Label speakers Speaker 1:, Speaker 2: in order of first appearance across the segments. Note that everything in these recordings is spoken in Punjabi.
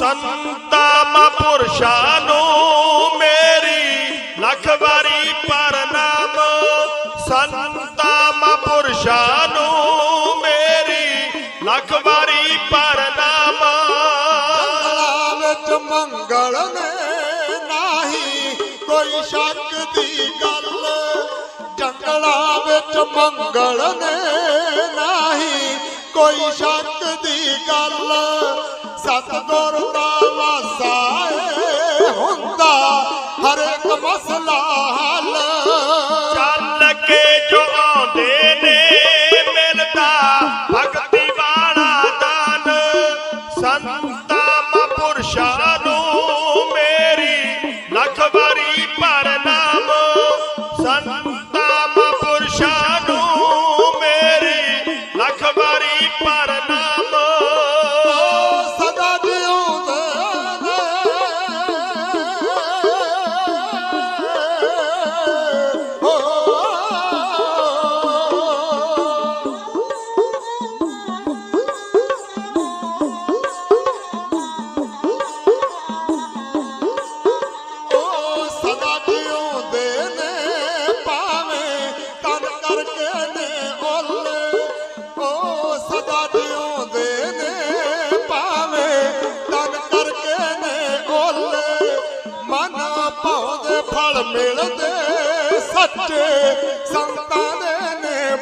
Speaker 1: ਸੰਤਾਂ ਮਹਾਂਪੁਰਸ਼ਾਂ ਨੂੰ ਮੇਰੀ ਲੱਖ ਵਾਰੀ ਪ੍ਰਣਾਮ ਸੰਤਾਂ ਮਹਾਂਪੁਰਸ਼ਾਂ ਨੂੰ ਮੇਰੀ ਲੱਖ ਵਾਰੀ ਪ੍ਰਣਾਮ
Speaker 2: ਜੰਗਲਾਂ ਵਿੱਚ ਮੰਗਲ ਨੇ ਨਾਹੀ, ਕੋਈ ਸ਼ੱਕ ਦੀ ਗੱਲ। ਜੰਗਲਾਂ ਵਿੱਚ ਮੰਗਲ ਨੇ ਨਾਹੀ, ਕੋਈ ਸ਼ੱਕ ਦੀ ਗੱਲ। ਸਤਗੁਰ ਦਾ ਵਾਸਾ ਹੁੰਦਾ ਹਰ ਇੱਕ ਮਸਲਾ ਹੱਲ।
Speaker 1: ਚੱਲ ਕੇ ਜੋ ਆਉਂਦੇ ਨੇ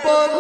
Speaker 1: ਨੇ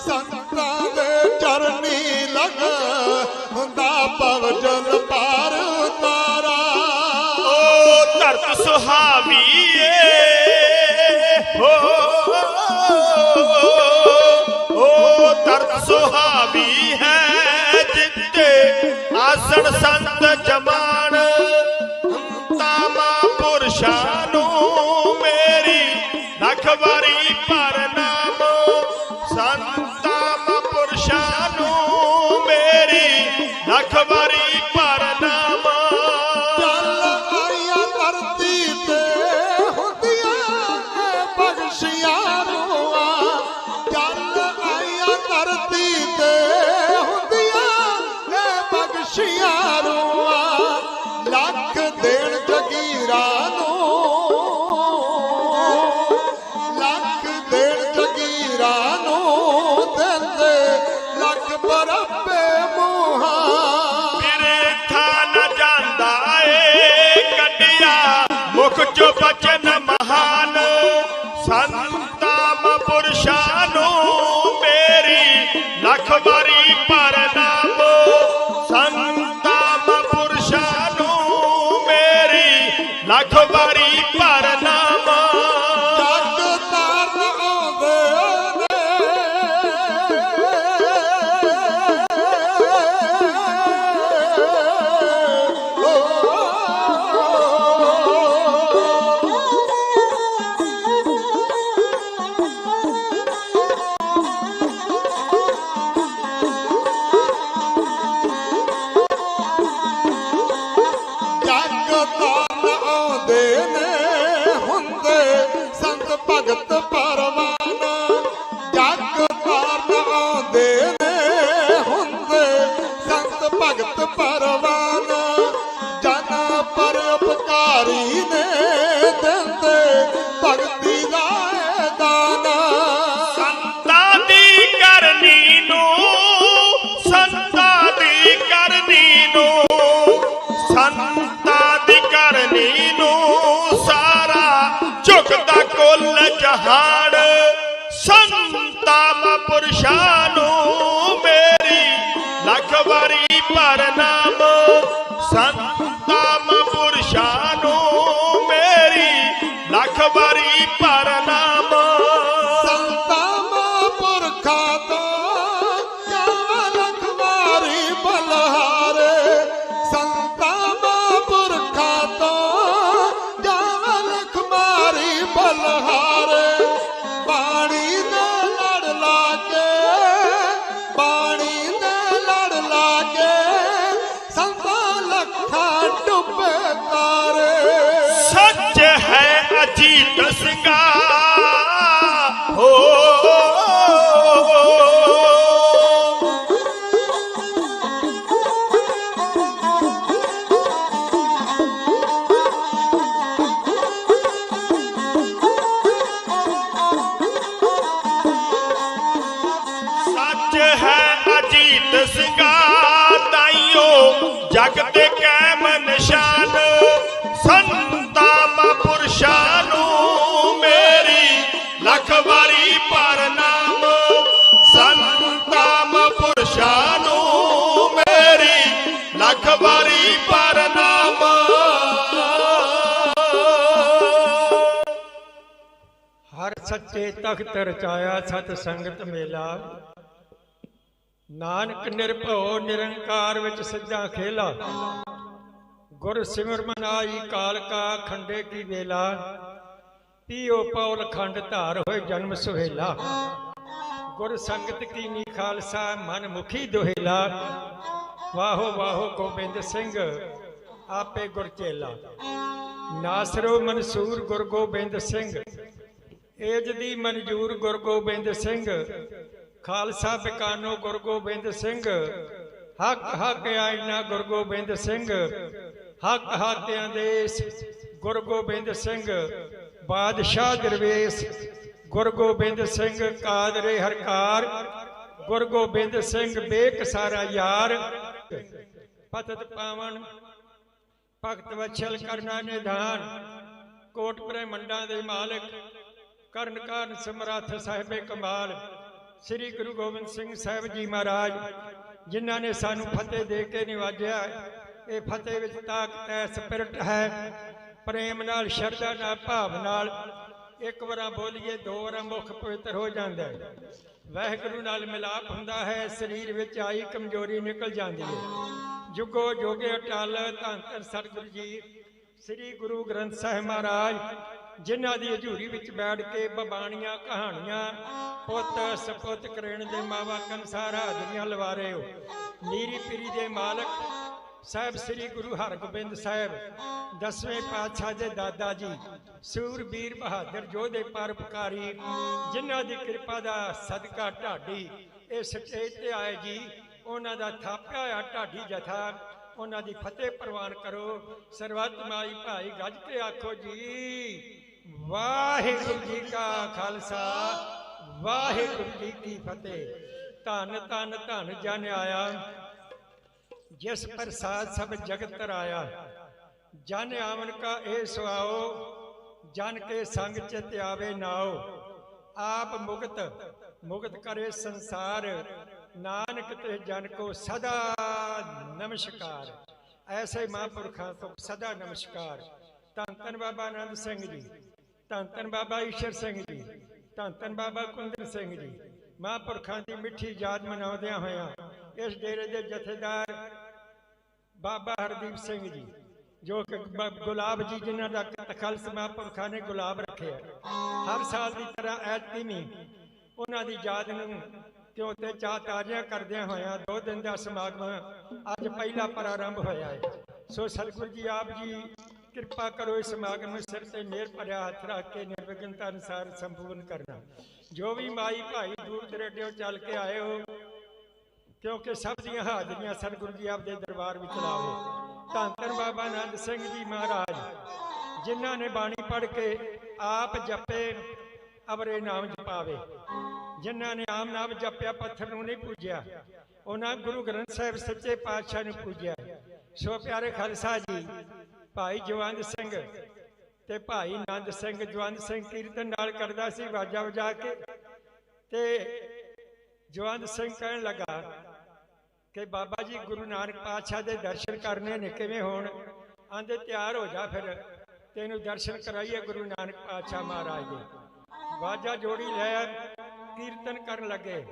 Speaker 1: ਸੰਤਾਂ
Speaker 2: ਦੇ ਚਰਨੀ ਲਗ ਹੁੰਦਾ ਪਵਜਨ ਪਾਰ ਉਤਾਰਾ
Speaker 1: ਓ ਧਰਤ ਸੁਹਾਵੀ ਏ ਹੋ ਓ ਧਰਤ ਸੁਹਾਵੀ
Speaker 2: ਬਖਸ਼ੀਆਂ ਲੱਖ ਦੇਣ ਜਗੀਰਾ ਨੂੰ। ਲੱਖ ਦੇਣ ਜਗੀਰਾ ਨੂੰ ਦਿੰਦੇ ਲੱਖ ਬਰੱਬੇ ਮੂੰਹਾਂ।
Speaker 1: ਮੇਰੇ ਥਾਂ ਨਾ ਜਾਂਦਾ ਏ ਕੱਢਿਆ ਮੁਖ ਚੋਂ ਬਚਨ ਮਹਾਨ। ਸੰਤਾਂ ਮਹਾਂਪੁਰਸ਼ਾਂ ਨੂੰ ਮੇਰੀ ਲੱਖ ਵਾਰੀ ਪੁਰਸ਼ਾਂ ਨੂੰ ਮੇਰੀ ਲੱਖ ਵਾਰੀ
Speaker 2: ਭਰਨ
Speaker 1: ਸੱਚੇ
Speaker 3: ਤਖਤ ਰਚਾਇਆ ਸਤ ਸੰਗਤ ਮੇਲਾ। ਨਾਨਕ ਨਿਰਭਉ ਨਿਰੰਕਾਰ ਵਿੱਚ ਸੱਜਾ ਖੇਲਾ। ਗੁਰ ਸਿਮਰ ਮਨਾਈ ਕਾਲ ਕਾ ਖੰਡੇ ਕੀ ਵੇਲਾ ਪੀਓ ਪੌਲ ਖੰਡ ਧਾਰ ਹੋਏ ਜਨਮ ਸੁਹੇਲਾ ਗੁਰ ਸੰਗਤ ਕੀ ਨੀ ਖਾਲਸਾ ਮਨ ਮੁਖੀ ਦੁਹੇਲਾ। ਵਾਹੋ ਵਾਹੋ ਗੋਬਿੰਦ ਸਿੰਘ, ਆਪੇ ਗੁਰ ਚੇਲਾ। ਨਾਸਰੋ ਮਨਸੂਰ ਗੁਰ ਗੋਬਿੰਦ ਸਿੰਘ ਏਜ ਦੀ ਮਨਜੂਰ ਗੁਰਗੋਬਿੰਦ ਸਿੰਘ। ਖਾਲਸਾ ਬਿਕਾਨੋ ਗੁਰਗੋਬਿੰਦ ਸਿੰਘ। ਹੱਕ ਹੱਕ ਆਇਨਾ ਗੁਰਗੋਬਿੰਦ ਸਿੰਘ। ਹੱਕ ਹਾਤਿਆਂ ਦੇਸ ਗੁਰ ਸਿੰਘ। ਬਾਦਸ਼ਾਹ ਦਰਵੇਸ਼ ਗੁਰ ਸਿੰਘ ਕਾਦਰੇ ਹਰਕਾਰ। ਗੁਰਗੋਬਿੰਦ ਸਿੰਘ ਬੇਕਸਾਰਾ ਯਾਰ। ਪਤਤ ਪਾਵਨ ਭਗਤ ਵਛਲ ਕਰਨਾ ਨਿਧਾਨ। ਕੋਟ ਬ੍ਰਹਮੰਡਾਂ ਦੇ ਮਾਲਕ ਕਰਨ ਕਾਰਨ ਸਮਰੱਥ ਸਾਹਿਬੇ ਕਮਾਲ, ਸ੍ਰੀ ਗੁਰੂ ਗੋਬਿੰਦ ਸਿੰਘ ਸਾਹਿਬ ਜੀ ਮਹਾਰਾਜ, ਜਿਨ੍ਹਾਂ ਨੇ ਸਾਨੂੰ ਫਤਿਹ ਦੇ ਕੇ ਨਿਵਾਜਿਆ ਇਹ ਫਤਿਹ ਵਿੱਚ ਤਾਕਤ ਹੈ, ਸਪਿਰਟ ਹੈ, ਪ੍ਰੇਮ ਨਾਲ, ਸ਼ਰਧਾ ਨਾਲ, ਭਾਵ ਨਾਲ ਇੱਕ ਵਾਰਾਂ ਬੋਲੀਏ, ਦੋ ਵਾਰਾਂ ਮੁਖ ਪਵਿੱਤਰ ਹੋ ਜਾਂਦਾ ਹੈ। ਵਾਹਿਗੁਰੂ ਨਾਲ ਮਿਲਾਪ ਹੁੰਦਾ ਹੈ, ਸਰੀਰ ਵਿੱਚ ਆਈ ਕਮਜ਼ੋਰੀ ਨਿਕਲ ਜਾਂਦੀ ਹੈ। ਜੁਗੋ ਜੋਗੇ ਅਟਲ ਧੰਨ ਧੰਨ ਸਤਿਗੁਰੂ ਜੀ, ਸ੍ਰੀ ਗੁਰੂ ਗ੍ਰੰਥ ਸਾਹਿਬ ਮਹਾਰਾਜ ਜਿਨ੍ਹਾਂ ਦੀ ਹਜ਼ੂਰੀ ਵਿੱਚ ਬੈਠ ਕੇ ਬਬਾਣੀਆਂ ਕਹਾਣੀਆਂ, ਪੁੱਤ, ਸਪੁੱਤ ਕਰੇਣ ਦੇ ਮਾਵਾ ਕੰਸਾਰ ਹਾਜ਼ਰੀਆਂ ਲਵਾ ਰਹੇ ਹੋ। ਨੀਰੀ ਪੀਰੀ ਦੇ ਮਾਲਕ ਸਾਹਿਬ ਸ੍ਰੀ ਗੁਰੂ ਹਰਗੋਬਿੰਦ ਸਾਹਿਬ, ਦਸਵੇਂ ਪਾਤਸ਼ਾਹ ਦੇ ਦਾਦਾ ਜੀ ਸੂਰਬੀਰ ਬਹਾਦਰ ਯੋਧੇ ਪਰਪਕਾਰੀ ਜਿਨ੍ਹਾਂ ਦੀ ਕਿਰਪਾ ਦਾ ਸਦਕਾ ਢਾਡੀ, ਇਹ ਸਟੇਜ ਤੇ ਆਏ ਜੀ, ਉਹਨਾਂ ਦਾ ਥਾਪਿਆ ਹੋਇਆ ਢਾਡੀ ਜਥਾ, ਉਹਨਾਂ ਦੀ ਫਤਿਹ ਪ੍ਰਵਾਨ ਕਰੋ। ਸਰਬੱਤ ਮਾਈ ਭਾਈ ਗੱਜ ਕੇ ਆਖੋ ਜੀ ਵਾਹਿਗੁਰੂ ਜੀ ਕਾ ਖਾਲਸਾ, ਵਾਹਿਗੁਰੂ ਜੀ ਕੀ ਫਤਿਹ। ਧੰਨ ਧੰਨ ਧੰਨ ਜਨ ਆਇਆ, ਜਿਸ ਪ੍ਰਸਾਦ ਸਭ ਜਗਤ ਤਰਾਇਆ। ਜਨ ਆਵਨ ਕਾ ਇਹ ਸੁਆਓ, ਜਨ ਕੇ ਸੰਗ ਚਿਤ ਆਵੇ ਨਾਓ। ਆਪ ਮੁਕਤ ਮੁਕਤ ਕਰੇ ਸੰਸਾਰ, ਨਾਨਕ ਤੇ ਜਨ ਕੋ ਸਦਾ ਨਮਸਕਾਰ। ਐਸੇ ਮਹਾਂਪੁਰਖਾਂ ਤੋਂ ਸਦਾ ਨਮਸਕਾਰ। ਧੰਨ ਧੰਨ ਬਾਬਾ ਆਨੰਦ ਸਿੰਘ ਜੀ। ਧੰਨ ਧੰਨ ਬਾਬਾ ਈਸ਼ਰ ਸਿੰਘ ਜੀ, ਧੰਨ ਧੰਨ ਬਾਬਾ ਕੁੰਦਨ ਸਿੰਘ ਜੀ। ਮਹਾਂਪੁਰਖਾਂ ਦੀ ਮਿੱਠੀ ਯਾਦ ਮਨਾਉਂਦਿਆਂ ਹੋਇਆਂ ਇਸ ਡੇਰੇ ਦੇ ਜਥੇਦਾਰ ਬਾਬਾ ਹਰਦੀਪ ਸਿੰਘ ਜੀ, ਜੋ ਕਿ ਗੁਲਾਬ ਜੀ ਜਿਨ੍ਹਾਂ ਦਾ ਤਖਲਸ ਮਹਾਂਪੁਰਖਾਂ ਨੇ ਗੁਲਾਬ ਰੱਖਿਆ। ਹਰ ਸਾਲ ਦੀ ਤਰ੍ਹਾਂ ਐਤਕੀ ਵੀ ਉਹਨਾਂ ਦੀ ਯਾਦ ਨੂੰ ਕਿਉਂ ਤੇ ਚਾਹ ਤਾਜ਼ੀਆਂ ਕਰਦਿਆਂ ਹੋਇਆਂ ਦੋ ਦਿਨ ਦਾ ਸਮਾਗਮ ਅੱਜ ਪਹਿਲਾ ਪ੍ਰਾਰੰਭ ਹੋਇਆ ਹੈ। ਸੋ ਸਤਿਗੁਰੂ ਜੀ ਆਪ ਜੀ ਕਿਰਪਾ ਕਰੋ ਇਸ ਸਮਾਗਮ ਸਿਰ ਤੇ ਮਿਹਰ ਭਰਿਆ ਹੱਥ ਰੱਖ ਕੇ ਨਿਰਵਿਘਨਤਾ ਅਨੁਸਾਰ ਸੰਪੂਰਨ ਕਰਨਾ। ਜੋ ਵੀ ਮਾਈ ਭਾਈ ਦੂਰ ਦਰੇਡਿਓ ਚੱਲ ਕੇ ਆਏ ਹੋ, ਕਿਉਂਕਿ ਸਭ ਦੀਆਂ ਹਾਜ਼ਰੀਆਂ ਸਤਿਗੁਰੂ ਜੀ ਆਪਦੇ ਦਰਬਾਰ ਵਿੱਚ ਲਾਵੇ। ਧੰਨ ਧੰਨ ਬਾਬਾ ਆਨੰਦ ਸਿੰਘ ਜੀ ਮਹਾਰਾਜ, ਜਿਨ੍ਹਾਂ ਨੇ ਬਾਣੀ ਪੜ੍ਹ ਕੇ ਆਪ ਜਪੇ, ਅਵਰੇ ਨਾਮ ਜਪਾਵੇ। ਜਿਨ੍ਹਾਂ ਨੇ ਆਮ ਨਾਮ ਜਪਿਆ, ਪੱਥਰ ਨੂੰ ਨਹੀਂ ਪੂਜਿਆ। ਉਹਨਾਂ ਗੁਰੂ ਗ੍ਰੰਥ ਸਾਹਿਬ ਸੱਚੇ ਪਾਤਸ਼ਾਹ ਨੂੰ ਪੂਜਿਆ। ਸੋ ਪਿਆਰੇ ਖਾਲਸਾ ਜੀ ਭਾਈ ਜਵੰਦ ਸਿੰਘ ਤੇ ਭਾਈ ਆਨੰਦ ਸਿੰਘ ਜਵੰਦ ਸਿੰਘ ਕੀਰਤਨ ਨਾਲ ਕਰਦਾ ਸੀ, ਵਾਜਾ ਵਜਾ ਕੇ। ਤੇ ਜਵੰਦ ਸਿੰਘ ਕਹਿਣ ਲੱਗਾ ਕਿ ਬਾਬਾ ਜੀ, ਗੁਰੂ ਨਾਨਕ ਪਾਤਸ਼ਾਹ ਦੇ ਦਰਸ਼ਨ ਕਰਨੇ ਨੇ, ਕਿਵੇਂ ਹੋਣ? ਆਂਦੇ ਤਿਆਰ ਹੋ ਜਾ ਫਿਰ, ਤੈਨੂੰ ਦਰਸ਼ਨ ਕਰਾਈਏ ਗੁਰੂ ਨਾਨਕ ਪਾਤਸ਼ਾਹ ਮਹਾਰਾਜ ਦੇ। ਵਾਜਾ ਜੋੜੀ ਲੈ, ਕੀਰਤਨ ਕਰਨ ਲੱਗੇ।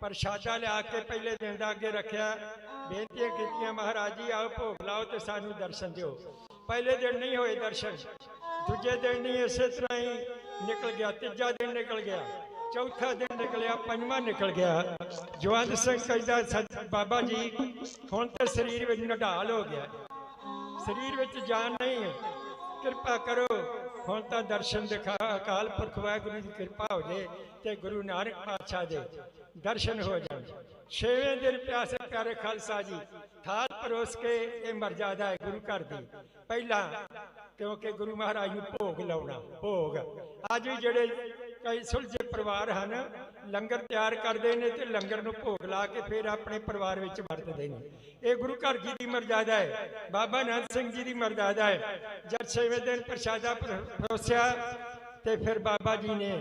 Speaker 3: ਪ੍ਰਸ਼ਾਦਾ ਲਿਆ ਕੇ ਪਹਿਲੇ ਦਿਨ ਦਾ ਅੱਗੇ ਰੱਖਿਆ। ਬੇਨਤੀਆਂ ਕੀਤੀਆਂ, ਮਹਾਰਾਜ ਜੀ, ਆਓ ਭੋਗ ਲਾਓ ਤੇ ਸਾਨੂੰ ਦਰਸ਼ਨ ਦਿਓ। ਪਹਿਲੇ ਦਿਨ ਨਹੀਂ ਹੋਏ ਦਰਸ਼ਨ। ਦੂਜੇ ਦਿਨ ਨਹੀਂ ਇਸੇ ਤਰ੍ਹਾਂ ਹੀ ਨਿਕਲ ਗਿਆ। ਤੀਜਾ ਦਿਨ ਨਿਕਲ ਗਿਆ। ਚੌਥਾ ਦਿਨ ਨਿਕਲਿਆ, ਪੰਜਵਾਂ ਨਿਕਲ ਗਿਆ। ਜਵੰਦ ਸਿੰਘ ਕਹਿੰਦਾ, ਸੱਚ ਬਾਬਾ ਜੀ, ਹੁਣ ਤੇ ਸਰੀਰ ਵਿੱਚ ਨਢਾਲ ਹੋ ਗਿਆ। ਸਰੀਰ ਵਿੱਚ ਜਾਨ ਨਹੀਂ ਹੈ। ਕਿਰਪਾ ਕਰੋ। ਹੁਣ ਤਾਂ ਦਰਸ਼ਨ ਦਿਖਾ, ਅਕਾਲ ਪੁਰਖ ਵਾਹਿਗੁਰੂ ਦੀ ਕਿਰਪਾ ਹੋ ਜੇ ਤੇ ਗੁਰੂ ਨਾਨਕ ਪਾਤਸ਼ਾਹ ਦੇ। ਦਰਸ਼ਨ ਹੋ ਜਾਣ। ਛੇਵੇਂ ਦਿਨ ਪਿਆਸੇ ਪਿਆਰੇ ਖਾਲਸਾ ਜੀ, ਥਾਲ ਪਰੋਸ ਕੇ ਇਹ ਮਰਜ਼ਾਦਾ ਹੈ ਗੁਰੂ ਘਰ ਦੀ। ਪਹਿਲਾਂ ਕਿਉਂਕਿ ਗੁਰੂ ਮਹਾਰਾਜ ਨੂੰ ਭੋਗ ਲਾਉਣਾ, ਭੋਗ। ਅੱਜ ਵੀ ਜਿਹੜੇ ਕਈ ਸੁਲਝੇ ਪਰਿਵਾਰ ਹਨ, ਲੰਗਰ ਤਿਆਰ ਕਰਦੇ ਨੇ ਤੇ ਲੰਗਰ ਨੂੰ ਭੋਗ ਲਾ ਕੇ ਫਿਰ ਆਪਣੇ ਪਰਿਵਾਰ ਵਿੱਚ ਵਰਤਦੇ ਨੇ। ਇਹ ਗੁਰੂ ਘਰ ਜੀ ਦੀ ਮਰਜ਼ਾਦਾ ਹੈ ਬਾਬਾ ਨਾਨਕ ਸਿੰਘ ਜੀ ਦੀ ਮਰਜ਼ਾਦਾ ਹੈ ਜਦ ਛੇਵੇਂ ਦਿਨ ਪ੍ਰਸ਼ਾਦਾ ਪਰੋਸਿਆ ਤੇ ਫਿਰ ਬਾਬਾ ਜੀ ਨੇ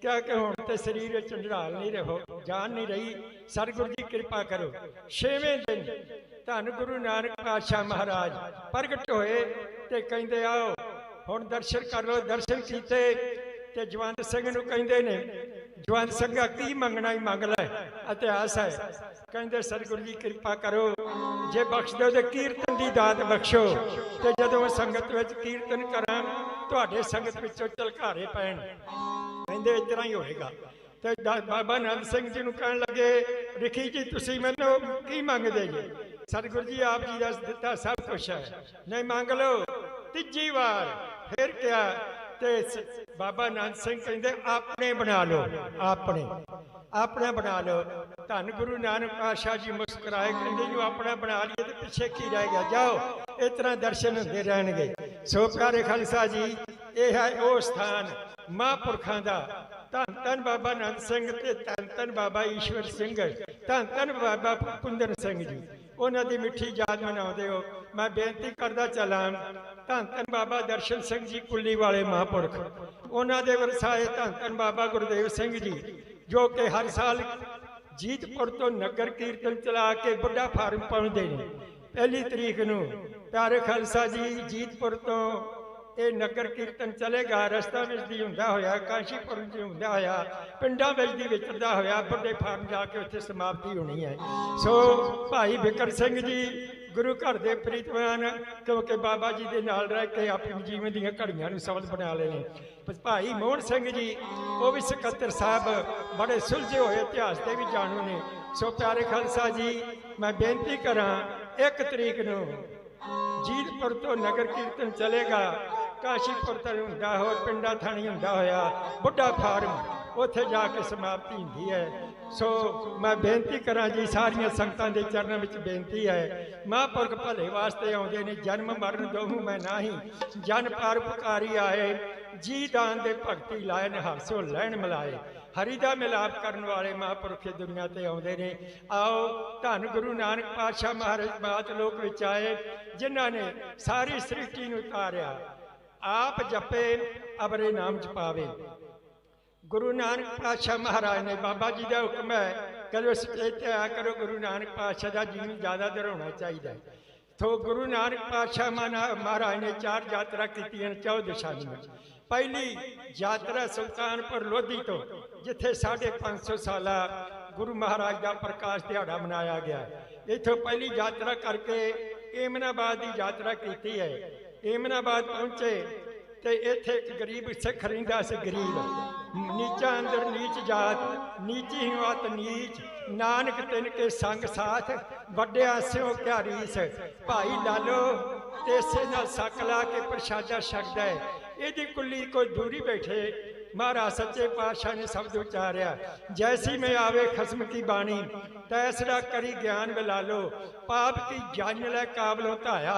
Speaker 3: ਕਿਹਾ ਕਿ ਹੁਣ ਤੇ ਸਰੀਰ ਵਿੱਚ ਢਾਲ ਨਹੀਂ ਰਹੋ, ਜਾਨ ਨਹੀਂ ਰਹੀ। ਸਤਿਗੁਰੂ ਜੀ ਕਿਰਪਾ ਕਰੋ। ਛੇਵੇਂ ਦਿਨ, ਧੰਨ ਗੁਰੂ ਨਾਨਕ ਪਾਤਸ਼ਾਹ ਮਹਾਰਾਜ ਪ੍ਰਗਟ ਹੋਏ ਤੇ ਕਹਿੰਦੇ, ਆਓ, ਹੁਣ ਦਰਸ਼ਨ ਕਰ ਲਓ, ਦਰਸ਼ਨ ਕੀਤੇ। ਤੇ ਜਵੰਤ ਸਿੰਘ ਨੂੰ ਕਹਿੰਦੇ ਨੇ, ਜਵੰਤ ਸਿੰਘਾ ਕੀ ਮੰਗਣਾ ਹੀ ਮੰਗ ਲੈ? ਇਤਿਹਾਸ ਹੈ। ਕਹਿੰਦੇ, ਸਤਿਗੁਰੂ ਜੀ ਕਿਰਪਾ ਕਰੋ, ਜੇ ਬਖਸ਼ ਦਿਓ ਤੇ ਕੀਰਤਨ ਦੀ ਦਾਤ ਬਖਸ਼ੋ। ਤੇ ਜਦੋਂ ਸੰਗਤ ਵਿੱਚ ਕੀਰਤਨ ਕਰਾਂ, ਤੁਹਾਡੇ ਸੰਗਤ ਵਿੱਚੋਂ ਚਲਕਾਰੇ ਪੈਣ। ਕਹਿੰਦੇ ਇਸ ਤਰ੍ਹਾਂ ਹੀ ਹੋਏਗਾ। ਤੇ ਬਾਬਾ ਨੰਦ ਸਿੰਘ ਜੀ ਨੂੰ ਕਹਿਣ ਲੱਗੇ, ਰਿਖੀ ਜੀ, ਤੁਸੀਂ ਮੈਨੂੰ ਕੀ ਮੰਗਦੇ ਜੀ? ਸਤਿਗੁਰੂ ਜੀ, ਆਪ ਜੀ ਦਾ ਦਿੱਤਾ ਸਭ ਕੁਝ ਹੈ। ਨਹੀਂ ਮੰਗ ਲਓ। ਤੀਜੀ ਵਾਰ ਫਿਰ ਕਿਹਾ ਤੇ ਬਾਬਾ ਨੰਦ ਸਿੰਘ ਕਹਿੰਦੇ, ਆਪਣੇ ਬਣਾ ਲਓ, ਆਪਣੇ। ਆਪਣਾ ਬਣਾ ਲਓ। ਧੰਨ ਗੁਰੂ ਨਾਨਕ ਪਾਤਸ਼ਾਹ ਜੀ ਮੁਸਕਰਾਏ ਕਹਿੰਦੇ, ਜੋ ਆਪਣਾ ਬਣਾ ਲਈਏ ਤੇ ਪਿੱਛੇ ਕੀ ਰਹਿ ਗਿਆ? ਜਾਓ। ਇਸ ਤਰ੍ਹਾਂ ਦਰਸ਼ਨ ਹੁੰਦੇ ਰਹਿਣਗੇ। ਸੋ ਪਿਆਰੇ ਖਾਲਸਾ ਜੀ ਇਹ ਹੈ ਉਹ ਸਥਾਨ ਮਹਾਂਪੁਰਖਾਂ ਦਾ। ਧੰਨ ਧੰਨ ਬਾਬਾ ਨੰਦ ਸਿੰਘ ਤੇ ਧੰਨ ਧੰਨ ਬਾਬਾ ਈਸ਼ਵਰ ਸਿੰਘ। ਧੰਨ ਧੰਨ ਬਾਬਾ ਕੁੰਦਨ ਸਿੰਘ ਜੀ। ਉਹਨਾਂ ਦੀ ਮਿੱਠੀ ਯਾਦ ਮਨਾਉਂਦੇ ਹੋ। ਮੈਂ ਬੇਨਤੀ ਕਰਦਾ ਚਲਾਂ ਧੰਨ ਧੰਨ ਬਾਬਾ ਦਰਸ਼ਨ ਸਿੰਘ ਜੀ ਕੁੱਲੀ ਵਾਲੇ ਮਹਾਂਪੁਰਖ। ਉਹਨਾਂ ਦੇ ਵਰਸਾਏ ਧੰਨ ਧੰਨ ਬਾਬਾ ਗੁਰਦੇਵ ਸਿੰਘ ਜੀ, ਜੋ ਕਿ ਹਰ ਸਾਲ ਜੀਤਪੁਰ ਤੋਂ ਨਗਰ ਕੀਰਤਨ ਚਲਾ ਕੇ ਬੁੱਢਾ ਫਾਰਮ ਪਾਉਂਦੇ ਨੇ। ਪਹਿਲੀ ਤਰੀਕ ਨੂੰ ਪਿਆਰੇ ਖਾਲਸਾ ਜੀ ਜੀਤਪੁਰ ਤੋਂ ਇਹ ਨਗਰ ਕੀਰਤਨ ਚਲੇਗਾ, ਰਸਤਾ ਵਿੱਚ ਦੀ ਹੁੰਦਾ ਹੋਇਆ, ਕਾਸ਼ੀਪੁਰ ਵਿੱਚ ਹੁੰਦਾ ਹੋਇਆ, ਪਿੰਡਾਂ ਵਿੱਚ ਦੀ ਵਿਚਰਦਾ ਹੋਇਆ, ਵੱਡੇ ਫਾਰਮ ਜਾ ਕੇ ਉੱਥੇ ਸਮਾਪਤੀ ਹੋਣੀ ਹੈ। ਸੋ ਭਾਈ ਬਿਕਰ ਸਿੰਘ ਜੀ, ਗੁਰੂ ਘਰ ਦੇ ਪ੍ਰੀਤਵਾਨ, ਕਿਉਂਕਿ ਬਾਬਾ ਜੀ ਦੇ ਨਾਲ ਰਹਿ ਕੇ ਆਪਣੀ ਜੀਵਨ ਦੀਆਂ ਘੜੀਆਂ ਨੂੰ ਸਫਲ ਬਣਾ ਲਏ ਨੇ। ਭਾਈ ਮੋਹਨ ਸਿੰਘ ਜੀ, ਉਹ ਵੀ ਸਕੱਤਰ ਸਾਹਿਬ, ਬੜੇ ਸੁਲਝੇ ਹੋਏ ਇਤਿਹਾਸ ਦੇ ਵੀ ਜਾਣੂ ਨੇ। ਸੋ ਪਿਆਰੇ ਖਾਲਸਾ ਜੀ, ਮੈਂ ਬੇਨਤੀ ਕਰਾਂ, ਇੱਕ ਤਰੀਕ ਨੂੰ ਜੀਤਪੁਰ ਤੋਂ ਨਗਰ ਕੀਰਤਨ ਚਲੇਗਾ। ਕਾਸ਼ੀਪੁਰ ਤੋਂ ਹੁੰਦਾ ਹੋਰ ਪਿੰਡਾ ਥਾਣੀ ਹੁੰਦਾ ਹੋਇਆ, ਬੁੱਢਾ ਫਾਰਮ, ਉੱਥੇ ਜਾ ਕੇ ਸਮਾਪਤੀ ਹੁੰਦੀ ਹੈ। ਸੋ ਮੈਂ ਬੇਨਤੀ ਕਰਾਂ ਜੀ, ਸਾਰੀਆਂ ਸੰਗਤਾਂ ਦੇ ਚਰਨਾਂ ਵਿੱਚ ਬੇਨਤੀ ਹੈ, ਮਹਾਂਪੁਰਖ ਭਲੇ ਵਾਸਤੇ ਆਉਂਦੇ ਨੇ, ਜਨਮ, ਮਰਨ ਦੋਹੂ ਮੈਂ ਨਾਹੀ, ਜਨ ਪਰ ਪੁਕਾਰੀ ਆਏ, ਜੀ ਦਾਨ ਦੇ ਭਗਤੀ ਲਾਇਨ ਹਰਸੋ ਲੈਣ ਮਿਲਾਏ। ਹਰੀ ਦਾ ਮਿਲਾਪ ਕਰਨ ਵਾਲੇ ਮਹਾਂਪੁਰਖ ਇਹ ਦੁਨੀਆ ਤੇ ਆਉਂਦੇ ਨੇ। ਆਓ, ਧੰਨ ਗੁਰੂ ਨਾਨਕ ਪਾਤਸ਼ਾਹ ਮਹਾਰਾਜ ਬਾਤ ਲੋਕ ਵਿੱਚ ਆਏ, ਜਿਨ੍ਹਾਂ ਨੇ ਸਾਰੀ ਸ੍ਰਿਸ਼ਟੀ ਨੂੰ ਤਾਰਿਆ ਆਪ ਜਪੇ ਅਬਰੇ ਨਾਮ ਜਪਾਵੇ ਗੁਰੂ ਨਾਨਕ ਪਾਤਸ਼ਾਹ ਮਹਾਰਾਜ ਨੇ ਬਾਬਾ ਜੀ ਦਾ ਹੁਕਮ ਹੈ ਕਦੇ ਸਟੇਜ ਤੇ ਕਰੋ ਗੁਰੂ ਨਾਨਕ ਪਾਤਸ਼ਾਹ ਦਾ ਜੀਵਨ ਜ਼ਿਆਦਾ ਦਰ ਚਾਹੀਦਾ ਹੈ। ਤੋ ਗੁਰੂ ਨਾਨਕ ਪਾਤਸ਼ਾਹ ਮਹਾਰਾਜ ਨੇ ਚਾਰ ਯਾਤਰਾ ਕੀਤੀਆਂ ਚੌ ਦਿਸ਼ਾ ਵਿੱਚ ਪਹਿਲੀ ਯਾਤਰਾ ਸੁਲਤਾਨਪੁਰ ਲੋਧੀ ਤੋਂ, ਜਿੱਥੇ 550 ਸਾਲਾ ਗੁਰੂ ਮਹਾਰਾਜ ਦਾ ਪ੍ਰਕਾਸ਼ ਦਿਹਾੜਾ ਮਨਾਇਆ ਗਿਆ। ਇੱਥੋਂ ਪਹਿਲੀ ਯਾਤਰਾ ਕਰਕੇ ਏਮਨਾਬਾਦ ਦੀ ਯਾਤਰਾ ਕੀਤੀ ਹੈ। ਏਮਨਾਬਾਦ ਪਹੁੰਚੇ ਤੇ ਇੱਥੇ ਇੱਕ ਗਰੀਬ ਸਿੱਖ ਰਹਿੰਦਾ ਸੀ, ਗਰੀਬ। ਨੀਚਾ ਅੰਦਰ ਨੀਚ ਜਾਤ, ਨੀਚੀ ਹਿਮਤ ਨੀਚ। ਨਾਨਕ ਤਿਨ ਕੇ ਸੰਗ ਸਾਥ, ਵੱਡਿਆ ਸਿਓ ਕਿਆ ਭਾਈ ਲਾਲੋ, ਤੇਸੇ ਨਾਲ ਸੱਕ ਲਾ ਕੇ ਪ੍ਰਸ਼ਾਦਾ ਛਕਦਾ ਹੈ ਇਹਦੀ ਕੁੱਲੀ ਕੋਈ ਦੂਰੀ ਬੈਠੇ। ਮਹਾਰਾਜ ਸੱਚੇ ਪਾਤਸ਼ਾਹ ਨੇ ਸ਼ਬਦ ਉਚਾਰਿਆ। ਜੈਸੀ ਮੈਂ ਆਵੇ ਖਸਮ ਕੀ ਬਾਣੀ, ਤੈਸੜਾ ਕਰੀ ਗਿਆਨ ਵਿਲਾ ਲੋ ਪਾਪ ਕੀ ਜਾਣ ਲੈ ਕਾਬਲੋਂ ਧਾਇਆ।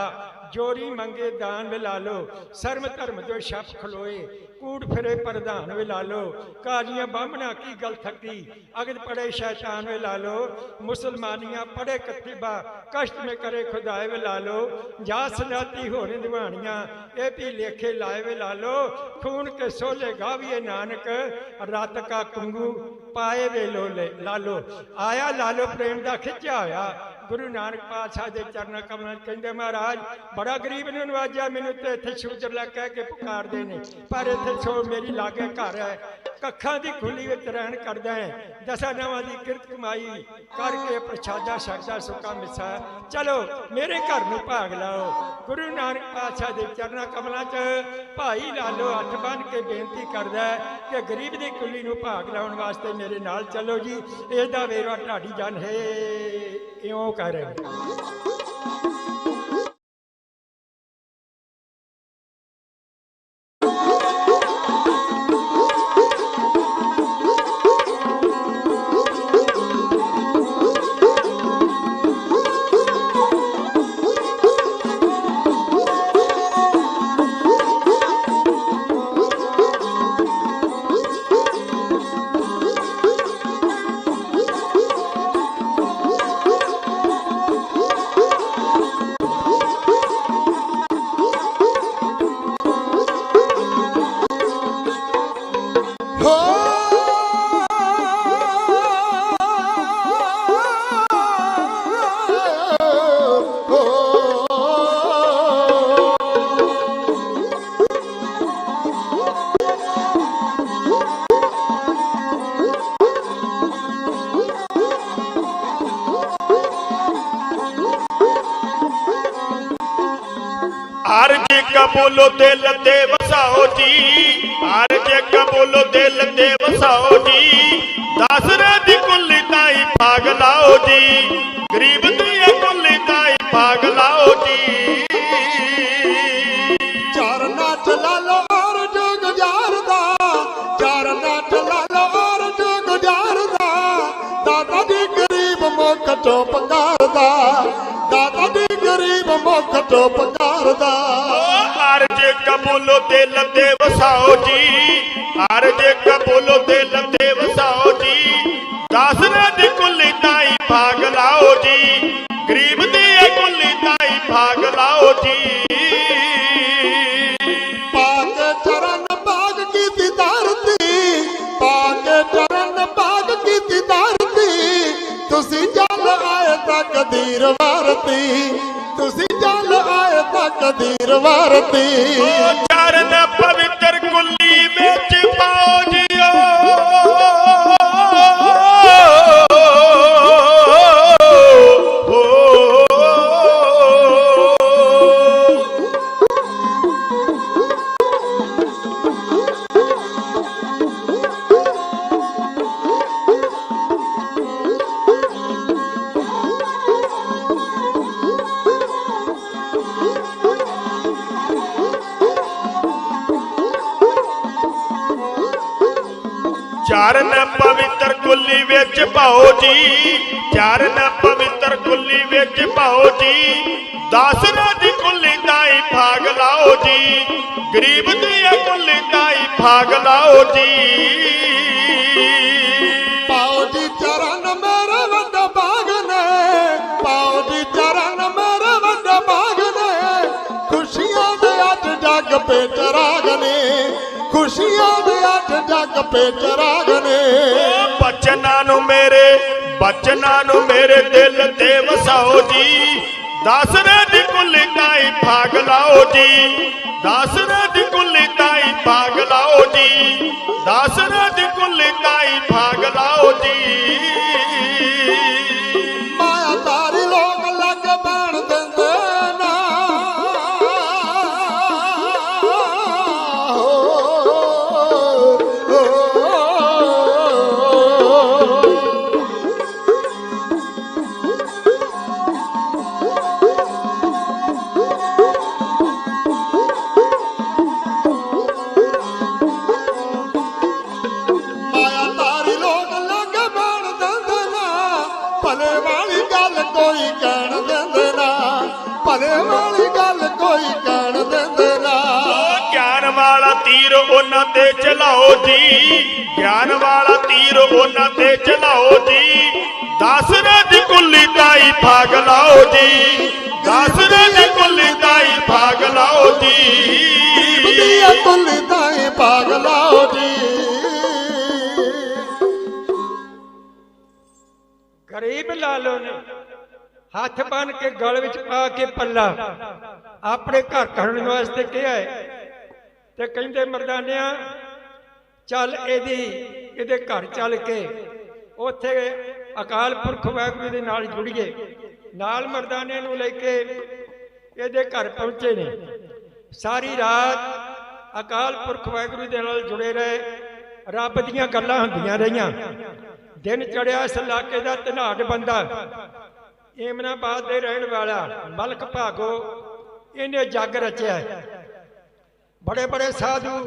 Speaker 3: ਜੋਰੀ ਮੰਗੇ ਦਾਨ ਵਿਲਾ ਲੋ ਸਰਮ ਧਰਮ ਜੋ ਸ਼ਪ ਖਲੋਏ, ਕੂੜ ਫਿਰੇ ਪ੍ਰਧਾਨ ਵਿਲਾ ਲੋ ਕਾਜੀਆਂ ਬਾਹਮਣਾ ਕੀ ਗਲ ਥੱਕੀ ਅਗਦ ਪੜੇ ਸ਼ੈਤਾਨ ਵਿਲਾ ਲੋ ਮੁਸਲਮਾਨੀਆਂ ਪੜੇ ਕਤੀਬਾ, ਕਸ਼ਟ ਮੇ ਕਰੇ ਖੁਦਾਏ ਵਿਲਾ ਲੋ ਜਾ ਸਨਾਤੀ ਹੋਰੇ ਦਿਵਾਣੀਆਂ ਇਹ ਵੀ ਲੇਖੇ ਲਾਏ ਵਿਲਾ ਲੋ ਖੂਨ ਕੇ ਸੋਲੇ ਗਾਵੀਏ ਨਾਨਕ, ਰਤ ਕਾ ਕੰਗੂ ਪਾਏ ਵੇ ਲੋਲੇ। ਲਾਲੋ ਆਇਆ ਲਾਲੋ ਪ੍ਰੇਮ ਦਾ ਖਿੱਚਿਆ ਹੋਇਆ। ਗੁਰੂ ਨਾਨਕ ਪਾਤਸ਼ਾਹ ਦੇ ਚਰਨਾਂ ਕਮਲਾਂ ਕਹਿੰਦੇ ਮਹਾਰਾਜ, ਬੜਾ ਗਰੀਬ ਨੂੰ ਨਵਾਜਿਆ ਮੈਨੂੰ ਤੇ ਇੱਥੇ ਸ਼ੂਦਰ ਲੈ ਕਹਿ ਕੇ ਪੁਕਾਰਦੇ ਨੇ, ਪਰ ਇੱਥੇ ਸੋ ਮੇਰੀ ਲਾਗੇ ਘਰ ਹੈ। ਕੱਖਾਂ ਦੀ ਖੁੱਲੀ ਵਿੱਚ ਰਹਿਣ ਕਰਦਾ ਹੈ। ਦਸਾਂ ਨਵਾਂ ਦੀ ਕਿਰਤ ਕਮਾਈ ਕਰਕੇ ਪ੍ਰਸ਼ਾਦਾ ਛਕਦਾ ਸੁੱਕਾ ਮਿੱਸਾ ਚਲੋ, ਮੇਰੇ ਘਰ ਨੂੰ ਭਾਗ ਲਾਓ। ਗੁਰੂ ਨਾਨਕ ਪਾਤਸ਼ਾਹ ਦੇ ਚਰਨਾਂ ਕਮਲਾਂ 'ਚ ਭਾਈ ਲਾਲੋ ਹੱਥ ਬੰਨ ਕੇ ਬੇਨਤੀ ਕਰਦਾ ਹੈ ਕਿ ਗਰੀਬ ਦੀ ਕੁੱਲੀ ਨੂੰ ਭਾਗ ਲਾਉਣ ਵਾਸਤੇ ਮੇਰੇ ਨਾਲ ਚੱਲੋ ਜੀ। ਇਹਦਾ ਵੇਰਵਾ ਢਾਡੀ ਜਨ ਹੈ। ਇਉਂ ਕਰ।
Speaker 1: ਕਬੂਲੋ ਦਿਲ ਤੇ ਵਸਾਓ ਜੀ। ਅਰਜ ਕਬੂਲੋ ਦਿਲ ਤੇ ਵਸਾਓ ਜੀ। ਦਸਰੇ ਦੀ ਕੁੱਲੀ ਤਾਈ ਭਾਗ ਲਾਓ ਜੀ। ਗਰੀਬ ਦੀ ਕੁੱਲੀ ਤਾਈ ਭਾਗ ਲਾਓ ਜੀ।
Speaker 2: ਚਰਨਾ ਨਾਚ ਲਾਲੋ ਔਰ ਜੁਗ ਜਾਰਦਾ ਚਾਰ ਨਾਚ ਲਾਲੋ ਔਰ ਜੁਗ ਜਾਰਦਾ ਦਾਦਾ ਦੀ ਗਰੀਬ ਮੁਖ ਤੋਂ ਮੁਖ ਤੋਂ ਪੰਗਾਰਦਾ
Speaker 1: ਅਰਜ ਕਬੂਲੋ ਤੇ ਵਸਾਓ ਜੀ ਅਰਜ ਕਬੂਲੋ ਤੇ ਵਸਾਓ ਜੀ ਦਸਰੇ ਦੀ ਕੁੱਲੀ ਤਾਈ ਭਾਗ ਲਾਓ ਜੀ ਗਰੀਬ ਦੀ ਇਹ ਕੁੱਲੀ ਤਾਈ ਭਾਗ ਲਾਓ ਜੀ।
Speaker 2: ਤੁਸੀਂ ਜਲ ਆਏ ਤਾਂ ਕਦੀਰ ਵਰਤੀ ਤੁਸੀਂ ਜਲ ਆਏ ਤਾਂ ਕਦੀਰ ਵਰਤੀ
Speaker 1: ਚਰਨ ਪਵਿੱਤਰ ਕੁੱਲੀ ਵਿੱਚ ਪਾਓ ਜੀ। ਚਰਨ ਪਵਿੱਤਰ ਕੁੱਲੀ ਵਿੱਚ ਪਾਓ ਜੀ। ਦਾਸਰਾ ਦੀ ਕੁੱਲੀ ਤਾਈ ਭਾਗ ਲਾਓ ਜੀ। ਗਰੀਬ ਦੀ ਇਹ ਕੁੱਲੀ ਤਾਈ ਭਾਗ ਲਾਓ ਜੀ।
Speaker 2: ਪਾਓ ਜੀ, ਚਰਨ ਮੇਰੇ ਵੱਡਾ ਬਾਗ ਨੇ। ਪਾਓ ਜੀ, ਚਰਨ ਮੇਰੇ ਵੱਡਾ ਬਾਗ ਨੇ। ਖੁਸ਼ੀਆਂ ਦੇ ਅੱਜ ਜੱਗ ਪੇ ਚਰਾਗ ਨੇ। ਖੁਸ਼ੀਆਂ ਦੇ ਅੱਜ ਜੱਗ ਪੇ ਚਰਾਗ ਨੇ।
Speaker 1: ਬਚਨਾਂ ਨੂੰ ਮੇਰੇ, ਬਚਨਾਂ ਨੂੰ ਮੇਰੇ ਦਿਲ ਤੇ ਵਸਾਓ ਜੀ। ਦਸਰੇ ਦੀ ਕੁੱਲੀ ਤਾਈ ਭਾਗ ਲਾਓ ਜੀ। ਦਸਰੇ ਦੀ ਕੁੱਲੀ ਤਾਈ ਭਾਗ ਲਾਓ ਜੀ। ਦਾਸਰੇ ਦੀ ਕੁੱਲੀ ਤਾਈ ਭਾਗ ਲਾਓ ਜੀ। ਉਹਨਾਂ ਤੇ ਚਲਾਓ ਜੀ। ਗਿਆਨ ਵਾਲਾ ਤੀਰ ਉਹਨਾਂ ਤੇ ਚਲਾਓ ਜੀ। ਦਾਸਰੇ ਦੀ ਕੁੱਲੀ ਤਾਈ ਭਾਗ ਲਾਓ ਜੀ। ਦਾਸਰੇ ਦੀ ਕੁੱਲੀ ਤਾਈ ਭਾਗ ਲਾਓ ਜੀ।
Speaker 2: ਬੁੱਧੀਆ ਕੁੱਲ ਤਾਏ ਪਾਗਲਾਓ ਜੀ।
Speaker 3: ਗਰੀਬ ਲਾਲੋ ਨੇ ਹੱਥ ਬੰਨ ਕੇ ਗਲ ਵਿੱਚ ਪਾ ਕੇ ਪੱਲਾ। ਆਪਣੇ ਘਰ ਕਰਨ ਵਾਸਤੇ ਕਿਹਾ ਹੈ ਤੇ ਕਹਿੰਦੇ ਮਰਦਾਨਿਆਂ, ਚੱਲ ਇਹਦੀ, ਇਹਦੇ ਘਰ ਚੱਲ ਕੇ ਉੱਥੇ ਅਕਾਲ ਪੁਰਖ ਵਾਹਿਗੁਰੂ ਦੇ ਨਾਲ ਜੁੜੀਏ। ਨਾਲ ਮਰਦਾਨੇ ਨੂੰ ਲੈ ਕੇ ਇਹਦੇ ਘਰ ਪਹੁੰਚੇ ਨੇ। ਸਾਰੀ ਰਾਤ ਅਕਾਲ ਪੁਰਖ ਵਾਹਿਗੁਰੂ ਦੇ ਨਾਲ ਜੁੜੇ ਰਹੇ। ਰੱਬ ਦੀਆਂ ਗੱਲਾਂ ਹੁੰਦੀਆਂ ਰਹੀਆਂ। ਦਿਨ ਚੜਿਆ ਇਸ ਇਲਾਕੇ ਦਾ ਧਨਾੜ ਬੰਦਾ। ਏਮਨਾਬਾਦ ਦੇ ਰਹਿਣ ਵਾਲਾ ਮਲਕ ਭਾਗੋ, ਇਹਨੇ ਜੱਗ ਰਚਿਆ। ਬੜੇ ਬੜੇ ਸਾਧੂ,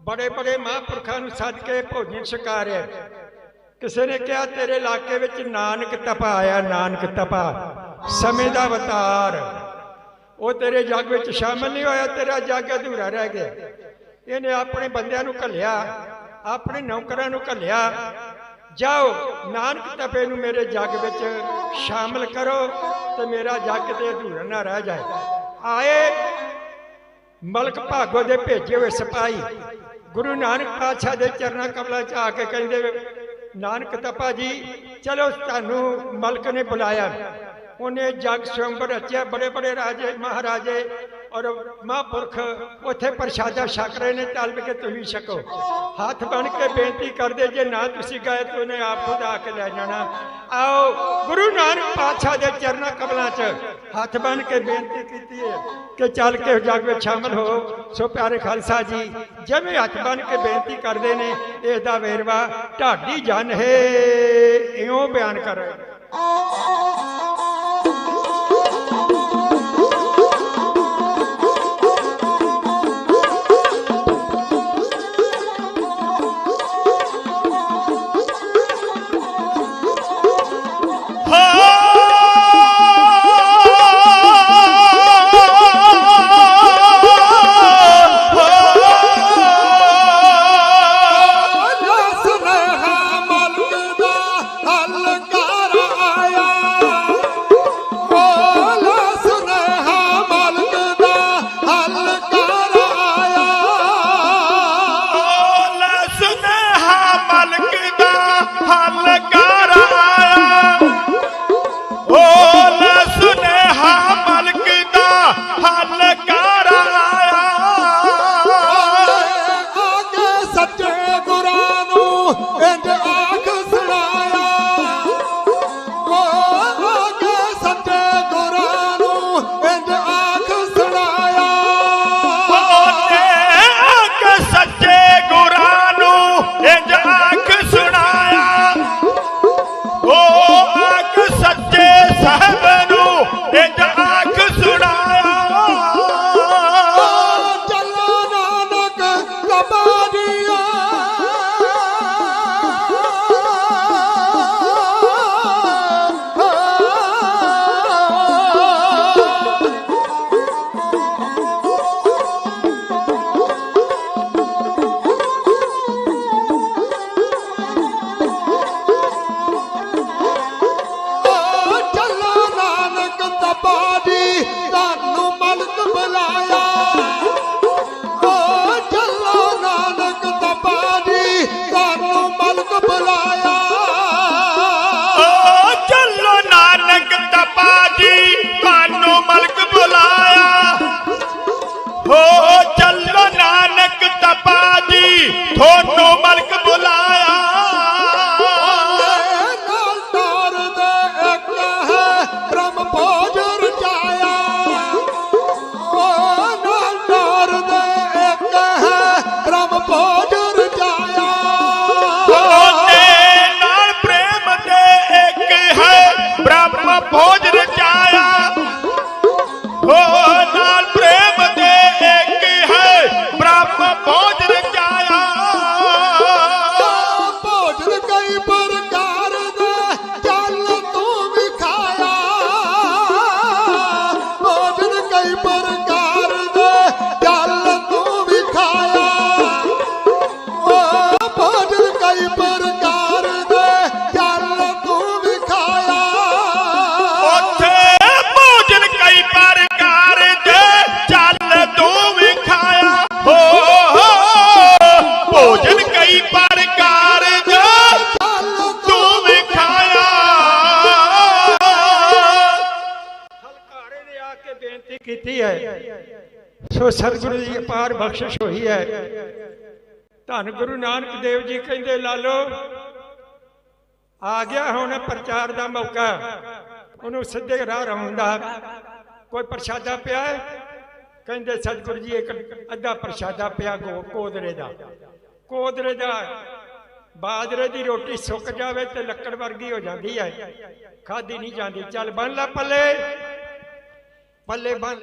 Speaker 3: ਬੜੇ ਬੜੇ ਮਹਾਂਪੁਰਖਾਂ ਨੂੰ ਸੱਦ ਕੇ ਭੋਜਨ ਛਕਾਰਿਆ। ਕਿਸੇ ਨੇ ਕਿਹਾ, ਤੇਰੇ ਇਲਾਕੇ ਵਿੱਚ ਨਾਨਕ ਤਪਾ ਆਇਆ, ਨਾਨਕ ਤਪਾ। ਸਮੇਂ ਦਾ ਅਵਤਾਰ। ਉਹ ਤੇਰੇ ਜੱਗ ਵਿੱਚ ਸ਼ਾਮਲ ਨਹੀਂ ਹੋਇਆ, ਤੇਰਾ ਜੱਗ ਅਧੂਰਾ ਰਹਿ ਗਿਆ। ਇਹਨੇ ਆਪਣੇ ਬੰਦਿਆਂ ਨੂੰ ਘੱਲਿਆ, ਆਪਣੇ ਨੌਕਰਾਂ ਨੂੰ ਘੱਲਿਆ। ਜਾਓ, ਨਾਨਕ ਤਪੇ ਨੂੰ ਮੇਰੇ ਜੱਗ ਵਿੱਚ ਸ਼ਾਮਲ ਕਰੋ ਤੇ ਮੇਰਾ ਜੱਗ ਤੇ ਅਧੂਰਾ ਨਾ ਰਹਿ ਜਾਏ। ਆਏ ਮਲਕ ਭਾਗੋ ਦੇ ਭੇਜੇ ਹੋਏ ਸਿਪਾਹੀ ਗੁਰੂ ਨਾਨਕ ਪਾਤਸ਼ਾਹ ਦੇ ਚਰਨਾਂ ਕਮਲਾਂ 'ਚ ਆ ਕੇ ਕਹਿੰਦੇ ਨਾਨਕ ਤਪਾ ਜੀ ਚਲੋ ਤੁਹਾਨੂੰ ਮਲਕ ਨੇ ਬੁਲਾਇਆ। ਉਹਨੇ ਜਗ ਸੰਭਰ ਰਚਿਆ, ਬੜੇ ਬੜੇ ਰਾਜੇ, ਮਹਾਰਾਜੇ ਔਰ ਮਹਾਂਪੁਰਖ ਉੱਥੇ ਪ੍ਰਸ਼ਾਦਾ ਛਕ ਰਹੇ ਨੇ ਤਲਬ ਕੇ ਤੁਸੀਂ ਛਕੋ। ਹੱਥ ਬਣ ਕੇ ਬੇਨਤੀ ਕਰਦੇ, ਜੇ ਨਾ ਤੁਸੀਂ ਗਏ ਤਾਂ ਉਹਨੇ ਆਪ ਖੁਦ ਆ ਕੇ ਲੈ ਜਾਣਾ। ਆਓ ਗੁਰੂ ਨਾਨਕ ਪਾਤਸ਼ਾਹ ਦੇ ਚਰਨਾਂ ਕਮਲਾਂ 'ਚ ਹੱਥ ਬਣ ਕੇ ਬੇਨਤੀ ਕੀਤੀ ਹੈ ਕਿ ਚੱਲ ਕੇ ਜਗ ਵਿੱਚ ਸ਼ਾਮਲ ਹੋ। ਸੋ ਪਿਆਰੇ ਖਾਲਸਾ ਜੀ, ਜਿਵੇਂ ਹੱਥ ਬਣ ਕੇ ਬੇਨਤੀ ਕਰਦੇ ਨੇ, ਇਸ ਦਾ ਵੇਰਵਾ ਢਾਡੀ ਜਨ ਹੈ, ਇਉਂ ਬਿਆਨ ਕਰ ਰਹੇ
Speaker 2: নবী
Speaker 3: ਸੋ ਸਤਿਗੁਰੂ ਦੀ ਅਪਾਰ ਬਖਸ਼ਿਸ਼ ਹੋਈ ਹੈ। ਧੰਨ ਗੁਰੂ ਨਾਨਕ ਦੇਵ ਜੀ ਕਹਿੰਦੇ, ਲਾਲੋ, ਆ ਗਿਆ ਹੁਣ ਪ੍ਰਚਾਰ ਦਾ ਮੌਕਾ। ਉਹਨੂੰ ਸਿੱਧੇ ਰਾਹ ਰਹਾਉਣ ਕੋਈ ਪ੍ਰਸ਼ਾਦਾ ਪਿਆ ਕਹਿੰਦੇ, ਸਤਿਗੁਰੂ ਜੀ, ਇੱਕ ਅੱਧਾ ਪ੍ਰਸ਼ਾਦਾ ਪਿਆ ਗੋ ਕੋਦਰੇ ਦਾ। ਕੋਦਰੇ ਦਾ, ਬਾਜਰੇ ਦੀ ਰੋਟੀ ਸੁੱਕ ਜਾਵੇ ਤੇ ਲੱਕੜ ਵਰਗੀ ਹੋ ਜਾਂਦੀ ਹੈ। ਖਾਦੀ ਨਹੀਂ ਜਾਂਦੀ। ਚੱਲ ਬੰਨ ਲੈ ਪੱਲੇ। ਪੱਲੇ ਬਣ